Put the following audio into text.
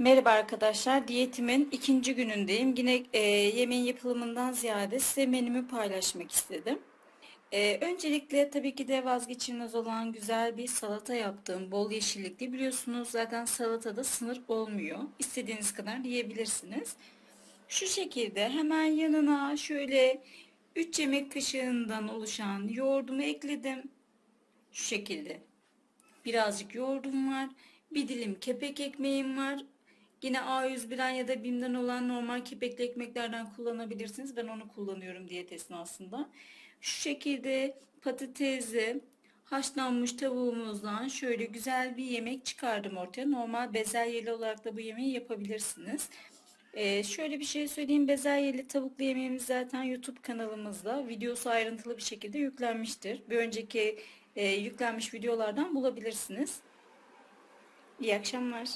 Merhaba arkadaşlar. Diyetimin ikinci günündeyim. Yine e, yemeğin yapılımından ziyade size menümü paylaşmak istedim. E, öncelikle tabii ki de vazgeçilmez olan güzel bir salata yaptım. Bol yeşillikli. Biliyorsunuz zaten salatada sınır olmuyor. İstediğiniz kadar yiyebilirsiniz. Şu şekilde hemen yanına şöyle 3 yemek kaşığından oluşan yoğurdumu ekledim. Şu şekilde. Birazcık yoğurdum var. Bir dilim kepek ekmeğim var. Yine A101'den ya da BİM'den olan normal kepekli ekmeklerden kullanabilirsiniz. Ben onu kullanıyorum diyet esnasında. Şu şekilde patatesi, haşlanmış tavuğumuzdan şöyle güzel bir yemek çıkardım ortaya. Normal bezelyeli olarak da bu yemeği yapabilirsiniz. Ee, şöyle bir şey söyleyeyim. Bezelyeli tavuklu yemeğimiz zaten YouTube kanalımızda videosu ayrıntılı bir şekilde yüklenmiştir. Bir önceki e, yüklenmiş videolardan bulabilirsiniz. İyi akşamlar.